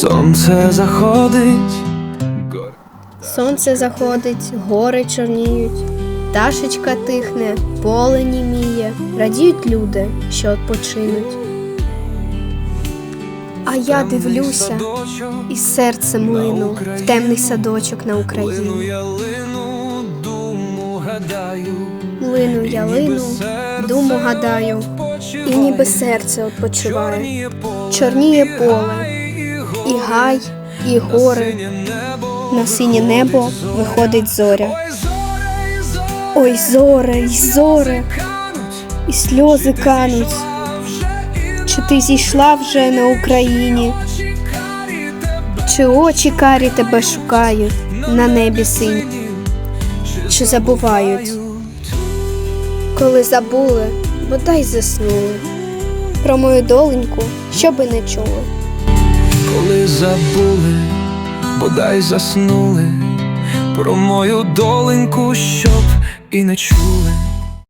Сонце заходить, Сонце заходить, гори чорніють, пташечка тихне, поле німіє, радіють люди, що відпочинуть. А я дивлюся і серцем лину в темний садочок на Україні. ялину, думу гадаю, Лину я лину, думу гадаю, і ніби серце відпочиває. Чорніє поле, і гай, і гори. На синє небо виходить зоря. Ой, зоре, й зоре, і сльози кануть. Чи ти зійшла вже на Україні? Чи очі карі тебе шукають на небі синь? Чи забувають? Коли забули, бодай заснули. Про мою доленьку, щоби не чули. Коли забули, бодай заснули про мою доленьку, щоб і не чули.